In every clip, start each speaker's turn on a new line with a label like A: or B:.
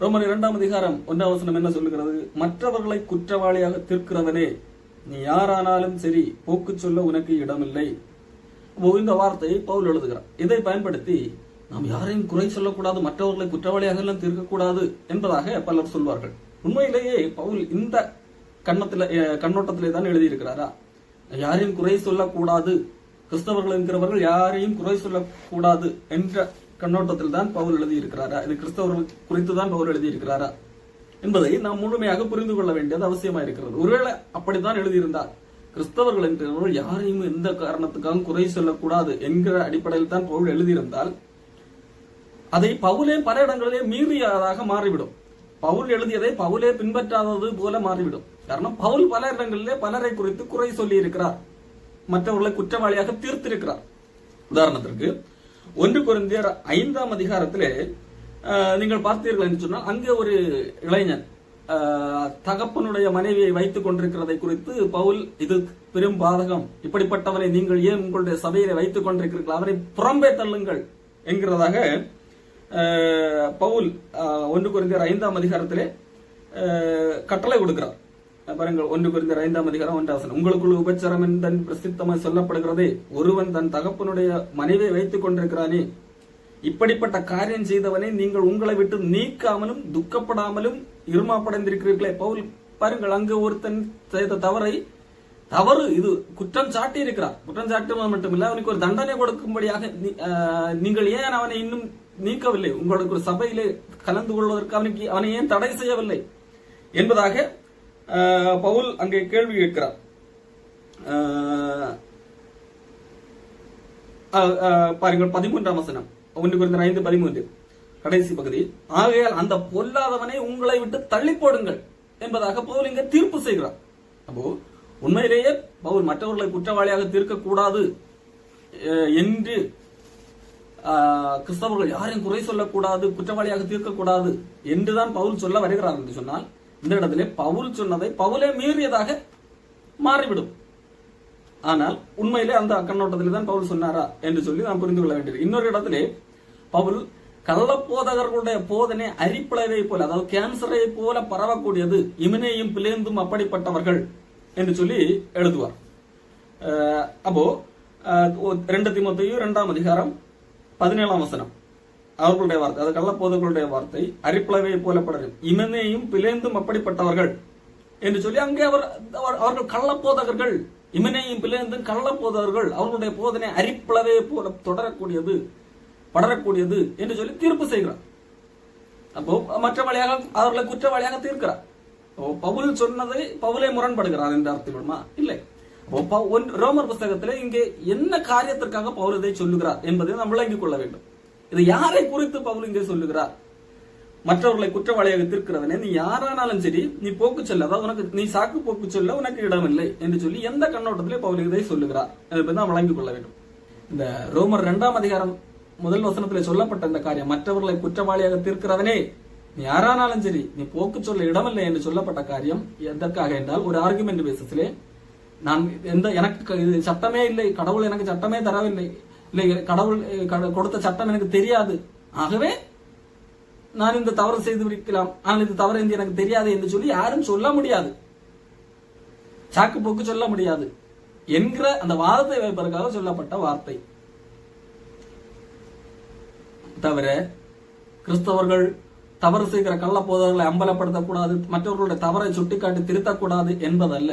A: ரோமர் இரண்டாம் அதிகாரம் ஒன்றாம் வசனம் என்ன சொல்லுகிறது? மற்றவர்களை குற்றவாளியாக தீர்க்கிறவனே நீ யாரானாலும் சரி போக்கு சொல்ல உனக்கு இடமில்லை. இந்த வார்த்தையை பவுல் எழுதுகிறார். இதை பயன்படுத்தி நாம் யாரையும் குறை சொல்லக்கூடாது மற்றவர்களை குற்றவாளியாக எல்லாம் தீர்க்கக்கூடாது என்பதாக பலர் சொல்வார்கள். உண்மையிலேயே பவுல் இந்த கண்ணத்துல கண்ணோட்டத்திலே தான் எழுதியிருக்கிறாரா? யாரையும் குறை சொல்லக்கூடாது கிறிஸ்தவர்கள் என்கிறவர்கள் யாரையும் குறை சொல்லக்கூடாது என்ற கண்ணோட்டத்தில் தான் பவுல் எழுதியிருக்கிறாரா? இது கிறிஸ்தவர்கள் குறித்து தான் பவுல் எழுதியிருக்கிறாரா? என்பதை நாம் முழுமையாக புரிந்து கொள்ள வேண்டியது அவசியமா இருக்கிறது. ஒருவேளை அப்படித்தான் எழுதியிருந்தார். கிறிஸ்தவர்கள் என்கிறவர்கள் யாரையும் எந்த காரணத்துக்காகவும் குறை சொல்லக்கூடாது என்கிற அடிப்படையில் தான் பவுல் எழுதியிருந்தால் அதை பவுலே பல இடங்களிலே மீறியதாக மாறிவிடும். பவுல் எழுதியதை பவுலே பின்பற்றாதது போல மாறிவிடும். காரணம் பவுல் பல இடங்களிலே பலரை குறித்து குறை சொல்லி இருக்கிறார் மற்றவர்களை குற்றவாளியாக தீர்த்திருக்கிறார். உதாரணத்திற்கு ஒன்று குறைந்தர் ஐந்தாம் அதிகாரத்திலே நீங்கள் பார்த்தீர்கள் என்று சொன்னால் அங்கே ஒரு இளைஞன் தகப்பனுடைய மனைவியை வைத்துக் கொண்டிருக்கிறதை குறித்து பவுல் இது பெரும் பாதகம். இப்படிப்பட்டவனை நீங்கள் ஏன் உங்களுடைய சபையிலே வைத்துக் கொண்டிருக்கிறீர்கள்? அவரை புறம்பே தள்ளுங்கள் என்கிறதாக பவுல் ஒன்று குறைந்தர் ஐந்தாம் அதிகாரத்திலே கட்டளை கொடுக்கிறார். பாருங்கள் ஒன்று குறிந்த ஐந்தாம் அதிகாரம் ஒன்றாசனம் உங்களுக்குள்ள உபச்சாரம் தன் பிரசித்தமாய் சொல்லப்படுகிறதே. ஒருவன் தன் தகப்பனுடைய மனைவியை வைத்துக் கொண்டிருக்கிறானே. இப்படிப்பட்ட காரியம் செய்தவனை நீங்கள் உங்களை விட்டு நீக்காமலும் துக்கப்படாமலும் இருமாப்படைந்திருக்கிறீர்களே. பவுல் பாருங்கள் அங்கு ஒருத்தன் செய்த தவறை தவறு இது குற்றம் சாட்டி இருக்கிறார் குற்றம் சாட்டுவது மட்டுமில்ல அவனுக்கு ஒரு தண்டனை கொடுக்கும்படியாக நீங்கள் ஏன் அவனை இன்னும் நீக்கவில்லை? உங்களுக்கு ஒரு சபையிலே கலந்து கொள்வதற்கு அவனுக்கு அவனை ஏன் தடை செய்யவில்லை? என்பதாக பவுல் அங்கே கேள்வி கேட்கிறார். ஆஹ், பாருங்கள் பதிமூன்றாம் வசனம். ஒன்று குறைந்த ஐந்து பதிமூன்று. கடைசி பகுதி. ஆகையால் அந்த பொல்லாதவனை உங்களை விட்டு தள்ளி போடுங்கள் என்பதாக பவுல் இங்க தீர்ப்பு செய்கிறார். அப்போ உண்மையிலேயே பவுல் மற்றவர்களை குற்றவாளியாக தீர்க்கக்கூடாது என்று கிறிஸ்தவர்கள் யாரையும் குறை சொல்லக்கூடாது குற்றவாளியாக தீர்க்கக்கூடாது என்றுதான் பவுல் சொல்ல வருகிறார் என்று சொன்னால் இந்த இடத்திலே பவுல் சொன்னதை பவுலே மீறியதாக மாறிவிடும். ஆனால் உண்மையிலே அந்த கண்ணோட்டத்தில் தான் பவுல் சொன்னாரா என்று சொல்லி நாம் புரிந்து கொள்ள வேண்டியது. இன்னொரு இடத்திலே பவுல் கள்ளப்போதகர்களுடைய போதனை அரிப்பிளவை போல அதாவது கேன்சரை போல பரவக்கூடியது. இமனையும் பிளேந்தும் அப்படிப்பட்டவர்கள் என்று சொல்லி எழுதுவார். அப்போ ரெண்டு திமுத்தையும் இரண்டாம் அதிகாரம் பதினேழாம் வசனம். அவர்களுடைய வார்த்தை அது கள்ளப்போதர்களுடைய வார்த்தை அரிப்பளவை போல படரும் இமனையும் பிளேந்தும் அப்படிப்பட்டவர்கள் என்று சொல்லி அங்கே அவர் அவர்கள் கள்ளப்போதகர்கள். இமனையும் பிளேந்தும் கள்ளப்போதகர்கள். அவர்களுடைய போதனை அரிப்பளவை போல தொடரக்கூடியது படரக்கூடியது என்று சொல்லி தீர்ப்பு செய்கிறார். அப்போ மற்றவழியாக அவர்களை குற்றவாளியாக தீர்க்கிறார். அப்போ பவுல் சொன்னதை பவுலே முரண்படுகிறார் என்று விடுமா இல்லை. ரோமர் புஸ்தகத்திலே இங்கே என்ன காரியத்திற்காக பவுல் இதை சொல்லுகிறார் என்பதை நாம் விளங்கிக் கொள்ள வேண்டும். இது யாரை குறித்து பவுல் இங்கே சொல்லுகிறார்? மற்றவர்களை குற்றவாளியாக தீர்க்கிறவனே நீ யாரானாலும் சரி நீ போக்கு சொல்ல அதாவது உனக்கு நீ சாக்கு போக்கு சொல்ல உனக்கு இடமில்லை என்று சொல்லி எந்த கண்ணோட்டத்திலே பவுல் இதை சொல்லுகிறார். என்பதை நாம் வழங்கிக் கொள்ள வேண்டும். இந்த ரோமர் இரண்டாம் அதிகாரம் முதல் வசனத்தில் சொல்லப்பட்ட இந்த காரியம் மற்றவர்களை குற்றவாளியாக தீர்க்கிறவனே நீ யாரானாலும் சரி நீ போக்கு சொல்ல இடமில்லை என்று சொல்லப்பட்ட காரியம் எதற்காக என்றால் ஒரு ஆர்குமெண்ட் பேசத்திலே நான் எந்த எனக்கு இது சட்டமே இல்லை கடவுள் எனக்கு சட்டமே தரவில்லை இல்லை கடவுள் கொடுத்த சட்டம் எனக்கு தெரியாது. ஆகவே நான் இந்த தவறு செய்து விடுக்கலாம் ஆனால் இந்த தவறு என்று எனக்கு தெரியாது என்று சொல்லி யாரும் சொல்ல முடியாது. சாக்கு போக்கு சொல்ல முடியாது என்கிற அந்த வாதத்தை வைப்பதற்காக சொல்லப்பட்ட வார்த்தை. தவிர கிறிஸ்தவர்கள் தவறு செய்கிற கள்ளப்போதர்களை அம்பலப்படுத்தக்கூடாது மற்றவர்களுடைய தவறை சுட்டிக்காட்டி திருத்தக்கூடாது என்பதல்ல.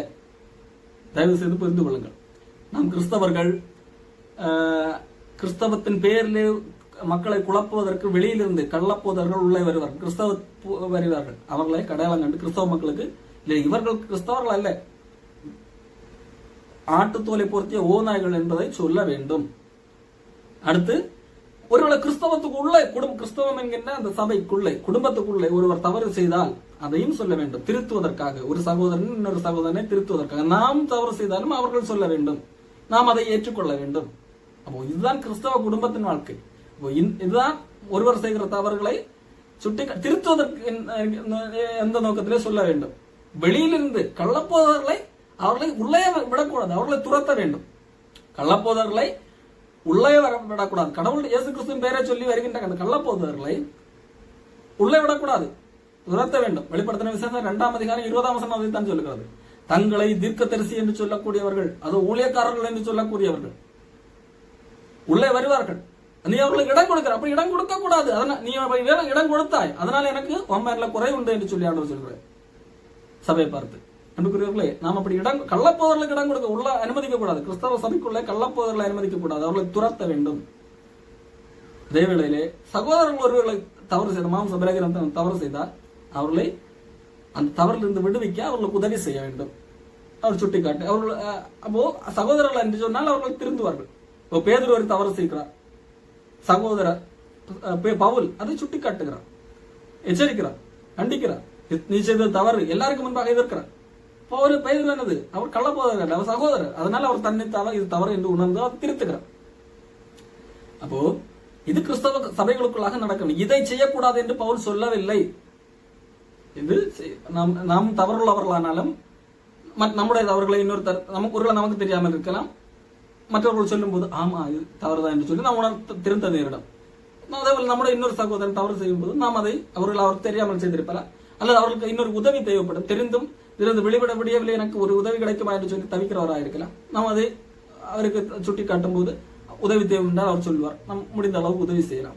A: தயவு செய்து புரிந்து கொள்ளுங்கள். நாம் கிறிஸ்தவர்கள் கிறிஸ்தவத்தின் பேரில் மக்களை குழப்புவதற்கு வெளியிலிருந்து கள்ளப்போதர்கள் உள்ளே வருவார்கள் கிறிஸ்தவ வருவார்கள். அவர்களை கடையாளம் கண்டு கிறிஸ்தவ மக்களுக்கு இல்லை இவர்கள் கிறிஸ்தவர்கள் அல்ல. ஆட்டுத்தோலை பொருத்திய ஓநாய்கள் என்பதை சொல்ல வேண்டும். அடுத்து ஒருவேளை கிறிஸ்தவத்துக்குள்ளே குடும்ப கிறிஸ்தவம் என்கின்ற அந்த சபைக்குள்ளே குடும்பத்துக்குள்ளே ஒருவர் தவறு செய்தால் அதையும் சொல்ல வேண்டும். திருத்துவதற்காக ஒரு சகோதரன் இன்னொரு சகோதரனை திருத்துவதற்காக. நாம் தவறு செய்தாலும் அவர்கள் சொல்ல வேண்டும். நாம் அதை ஏற்றுக்கொள்ள வேண்டும். அப்போ இதுதான் கிறிஸ்தவ குடும்பத்தின் வாழ்க்கை. இப்போ இதுதான் ஒருவர் செய்கிற தவறுகளை சுட்டி திருத்துவதற்கு எந்த நோக்கத்திலே சொல்ல வேண்டும். வெளியிலிருந்து கள்ளப்போதவர்களை அவர்களை உள்ளே விடக்கூடாது. அவர்களை துரத்த வேண்டும். கள்ளப்போதர்களை உள்ளே வர விடக்கூடாது. கடவுள் இயேசு கிறிஸ்துவின் பெயரை சொல்லி வருகின்ற அந்த கள்ளப்போதவர்களை உள்ளே விடக்கூடாது. துரத்த வேண்டும். வெளிப்படுத்தின விசேஷம் இரண்டாம் அதிகாரம் இருபதாம் வசனம் அதை தான் சொல்லுகிறது. தங்களை தீர்க்கதரிசி என்று சொல்லக்கூடியவர்கள் அது ஊழியக்காரர்கள் என்று சொல்லக்கூடியவர்கள் உள்ளே வருவார்கள். நீ அவர்களுக்கு இடம் கொடுக்கிற. அப்ப இடம் கொடுக்க கூடாது அதனால நீ அப்ப இடம் கொடுத்தாய். அதனால எனக்கு உண்மையில குறை உண்டு என்று சொல்லி ஆண்டவர் சொல்கிறேன் சபையை பார்த்து. அன்புக்குரியவர்களே நாம் அப்படி இடம் கள்ளப்போதர்களுக்கு இடம் கொடுக்க உள்ள அனுமதிக்க கூடாது கிறிஸ்தவ சபைக்குள்ளே கள்ளப்போதர்களை அனுமதிக்க கூடாது அவர்களை துரத்த வேண்டும். அதே வேளையிலே சகோதரர்கள் ஒருவர்களை தவறு செய்த மாம்ச பிரகிரம் தவறு செய்தால் அவர்களை அந்த தவறிலிருந்து விடுவிக்க அவர்களுக்கு உதவி செய்ய வேண்டும். அவர் சுட்டிக்காட்டு அவர்கள் அப்போ சகோதரர்கள் என்று சொன்னால் அவர்கள் திருந்துவார்கள். இப்போ பேதர் ஒரு தவறு செய்கிறார். சகோதரர் பே- பவுல் அதை சுட்டிக்காட்டுகிறார். எச்சரிக்கிறார் கண்டிக்கிறார். நீ செய்தது தவறு எல்லாருக்கும் முன்பாக எதிர்க்கிறார். பவுல் பெயர் என்னது? அவர் கள்ளப்போதர் அவர் சகோதரர். அதனால அவர் தன்னை தவறு இது தவறு என்று உணர்ந்து அவர் திருத்துகிறார். அப்போ இது கிறிஸ்தவ சபைகளுக்குள்ளாக நடக்கணும். இதை செய்யக்கூடாது என்று பவுல் சொல்லவில்லை. இது செய்- நாம் நாம் தவறுள்ளவர்களானாலும் மத்- நம்முடைய தவறுகளை இன்னொருத்தர் நமக்கு ஒருவேளை நமக்கு தெரியாமல் இருக்கலாம். மற்றவர்கள் சொல்லும்போது ஆமா இது தவறுதான் என்று சொல்லி நாம் உணர்த்த திருந்த நேரிடும். அதேபோல் நம்முடைய இன்னொரு சகோதரன் தவறு செய்யும்போது நாம் அதை அவர்கள் அவர் தெரியாமல் செய்திருப்பார்? அல்லது அவர்களுக்கு இன்னொரு உதவி தேவைப்படும். தெரிந்தும் இதிலிருந்து வெளிவிட முடியவில்லை எனக்கு ஒரு உதவி கிடைக்குமா என்று சொல்லி தவிக்கிறவராக இருக்கலாம். நாம் அதை அவருக்கு சுட்டி காட்டும் போது உதவி தேவை என்றால் அவர் சொல்வார். நாம் முடிந்த அளவுக்கு உதவி செய்யலாம்.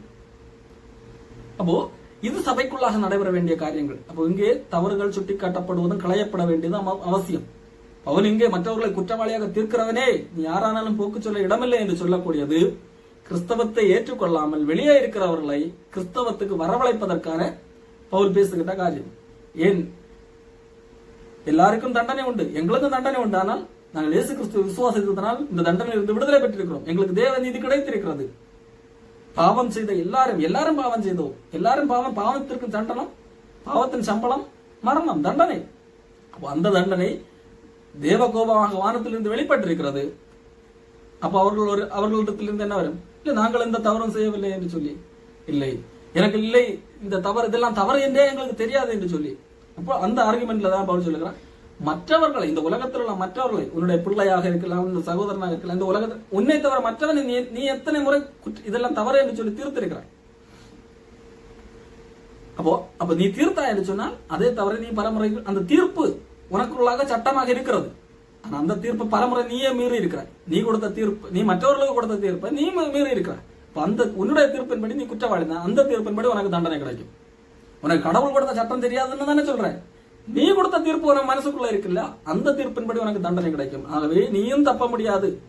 A: அப்போ இது சபைக்குள்ளாக நடைபெற வேண்டிய காரியங்கள். அப்போ இங்கே தவறுகள் சுட்டிக்காட்டப்படுவதும் களையப்பட வேண்டியது அவ- அவசியம். அவன் இங்கே மற்றவர்களை குற்றவாளியாக தீர்க்கிறவனே. நீ யாரானாலும் போக்கு சொல்ல இடமில்லை என்று சொல்லக்கூடியது கிறிஸ்தவத்தை ஏற்றுக்கொள்ளாமல் வெளியே இருக்கிறவர்களை கிறிஸ்தவத்துக்கு வரவழைப்பதற்கான பவுல் பேசுகின்ற காரியம். ஏன்? எல்லாருக்கும் தண்டனை உண்டு. எங்களுக்கும் தண்டனை உண்டு. ஆனால் நாங்கள் இயேசு கிறிஸ்துவ விசுவாசித்ததனால் இந்த தண்டனையிலிருந்து விடுதலை பெற்றிருக்கிறோம். எங்களுக்கு தேவ நீதி கிடைத்திருக்கிறது. பாவம் செய்த எல்லாரும் எல்லாரும் பாவம் செய்தோம். எல்லாரும் பாவம் பாவத்திற்கு தண்டனம் பாவத்தின் சம்பளம் மரணம் தண்டனை. அந்த தண்டனை தேவ கோபமாக வானத்திலிருந்து வெளிப்பட்டிருக்கிறது. அப்ப அவர்கள் ஒரு அவர்களிடத்திலிருந்து என்ன வரும்? இல்ல நாங்கள் எந்த தவறும் செய்யவில்லை என்று சொல்லி. இல்லை. எனக்கு இல்லை இந்த தவறு இதெல்லாம் தவறு என்றே எங்களுக்கு தெரியாது என்று சொல்லி. அப்போ அந்த ஆர்குமெண்ட்ல தான் பவுல் சொல்லுகிறான் மற்றவர்களை இந்த உலகத்தில் உள்ள மற்றவர்களை உன்னுடைய பிள்ளையாக இருக்கலாம் இந்த சகோதரனாக இருக்கலாம் இந்த உலகத்தில் உன்னை தவிர மற்றவன் நீ நீ எத்தனை முறை குற்ற- இதெல்லாம் தவறு என்று சொல்லி தீர்த்திருக்கிறாய்? அப்போ அப்ப நீ தீர்த்தா என்று சொன்னால் அதே தவறு நீ பரமுறை அந்த தீர்ப்பு உனக்குள்ளாக சட்டமாக இருக்கிறது. ஆனா அந்த தீர்ப்பு பலமுறை நீயே மீறி இருக்கிற நீ கொடுத்த தீர்ப்பு நீ மற்றவர்களுக்கு கொடுத்த தீர்ப்பை நீ மீறி இருக்கிற அப்ப அந்த உன்னுடைய தீர்ப்பின்படி நீ குற்றவாளி தான். அந்த தீர்ப்பின்படி உனக்கு தண்டனை கிடைக்கும். உனக்கு கடவுள் கொடுத்த சட்டம் தெரியாதுன்னு தானே சொல்றேன். நீ கொடுத்த தீர்ப்பு உனக்கு மனசுக்குள்ள இருக்குல்ல? அந்த தீர்ப்பின்படி உனக்கு தண்டனை கிடைக்கும். ஆகவே நீயும் தப்ப முடியாது.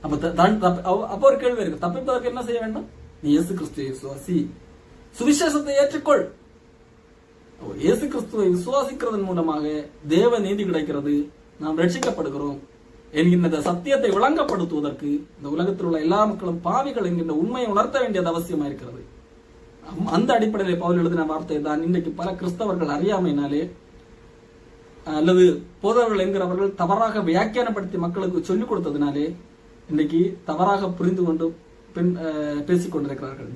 A: அப்ப த- அப்ப ஒரு கேள்வி இருக்கு. தப்பிப்பதற்கு என்ன செய்ய வேண்டும்? நீ இயேசு கிறிஸ்து சுவிசேஷத்தை ஏற்றுக்கொள். இயேசு கிறிஸ்துவை விசுவாசிக்கிறதன் மூலமாக தேவ நீதி கிடைக்கிறது. நாம் ரட்சிக்கப்படுகிறோம் என்கின்ற இந்த சத்தியத்தை விளங்கப்படுத்துவதற்கு இந்த உலகத்தில் உள்ள எல்லா மக்களும் பாவிகள் என்கின்ற உண்மையை உணர்த்த வேண்டியது அவசியமா இருக்கிறது. அந்த அடிப்படையில் பவுல் எழுதின வார்த்தை தான் இன்றைக்கு பல கிறிஸ்தவர்கள் அறியாமையினாலே அல்லது போதவர்கள் என்கிறவர்கள் தவறாக வியாக்கியானப்படுத்தி மக்களுக்கு சொல்லிக் கொடுத்ததினாலே இன்னைக்கு தவறாக புரிந்து கொண்டு பின் அஹ், பேசிக் கொண்டிருக்கிறார்கள்.